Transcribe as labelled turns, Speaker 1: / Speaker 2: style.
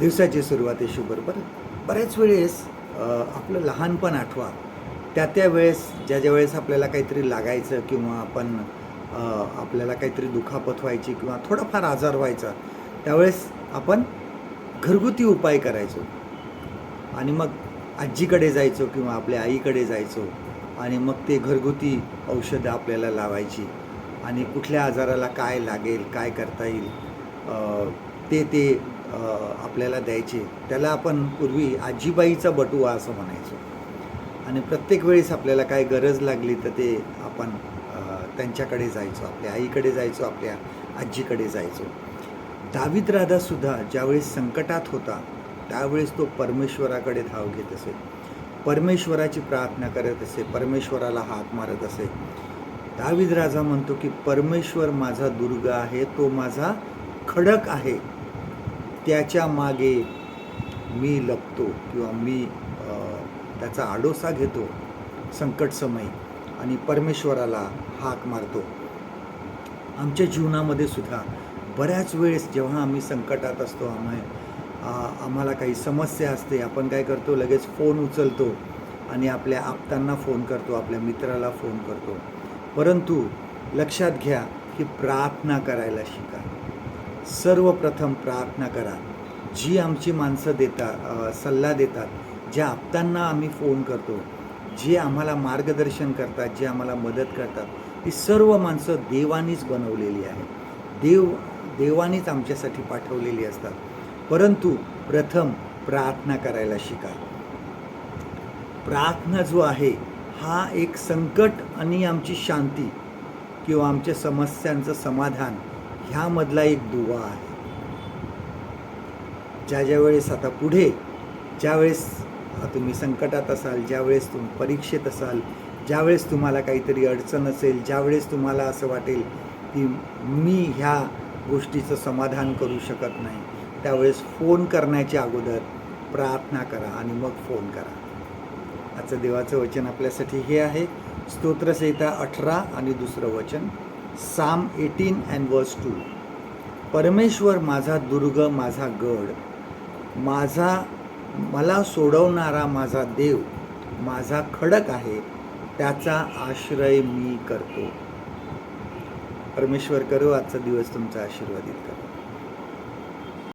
Speaker 1: दिवसाची सुरुवात आहे शुभर बऱ्याच वेळेस आपलं लहानपण आठवा. त्या त्या वेळेस ज्या ज्या वेळेस आपल्याला काहीतरी लागायचं किंवा आपण आपल्याला काहीतरी दुखापत व्हायची किंवा थोडाफार आजार व्हायचा त्यावेळेस आपण घरगुती उपाय करायचो. आणि मग आजीकडे जायचो किंवा आपल्या आईकडे जायचो. आणि मग ते घरगुती औषधं आपल्याला लावायची. आणि कुठल्या आजाराला काय लागेल काय करता येईल ते ते आपल्याला द्यायचे. त्याला आपण पूर्वी आजीबाईचा बटुआ असं म्हणायचो. आणि प्रत्येक वेळेस आपल्याला काय गरज लागली तर ते आपण त्यांच्याकडे जायचो आपल्या आईकडे जायचो आपल्या आजीकडे जायचो. दावीद राधासुद्धा ज्यावेळेस संकटात होता त्यावेळेस तो परमेश्वराकडे धाव घेत असे. परमेश्वराची प्रार्थना करत असे परमेश्वराला हाक मारत असे. दावीद राजा म्हणतो की परमेश्वर माझा दुर्ग आहे तो माझा खडक आहे. त्याच्यामागे मी लपतो किंवा मी त्याचा आडोसा घेतो संकटसमयी आणि परमेश्वराला हाक मारतो. आमच्या जीवनामध्ये सुद्धा बऱ्याच वेळेस जेव्हा आम्ही संकटात असतो आम्ही आम्हाला काही समस्या असते आपण काय करतो लगेच फोन उचलतो आणि आपल्या आप्तांना फोन करतो आपल्या मित्राला फोन करतो. परंतु लक्षात घ्या की प्रार्थना करायला शिका. सर्वप्रथम प्रार्थना करा. जी आमची माणसं देतात सल्ला देतात ज्या आप्तांना आम्ही फोन करतो जे आम्हाला मार्गदर्शन करतात जे आम्हाला मदत करतात ती सर्व माणसं देवानीच बनवलेली आहे देव देवानीच आमच्यासाठी पाठवलेली असतात. परंतु प्रथम प्रार्थना करायला शिका. प्रार्थना जो आहे हा एक संकट आणि आमची शांती किंवा आमच्या समस्यांचं समाधान ह्यामधला एक दुवा आहे. ज्या ज्या वेळेस आता पुढे ज्यावेळेस तुम्ही संकटात असाल ज्यावेळेस तुम्ही परीक्षेत असाल ज्यावेळेस तुम्हाला काहीतरी अडचण असेल ज्यावेळेस तुम्हाला असं वाटेल की मी ह्या गोष्टीचं समाधान करू शकत नाही त्यावेळेस फोन करण्याच्या अगोदर प्रार्थना करा आणि मग फोन करा. आजचं देवाचं वचन आपल्यासाठी हे आहे. स्तोत्रसहिता अठरा आणि दुसरं वचन. Psalm eighteen and verse two परमेश्वर माझा दुर्ग माझा गड माझा मला सोडवणारा माझा देव माझा खडक आहे त्याचा आश्रय मी करतो. परमेश्वर करो आजचा दिवस तुमचा आशीर्वादित करो.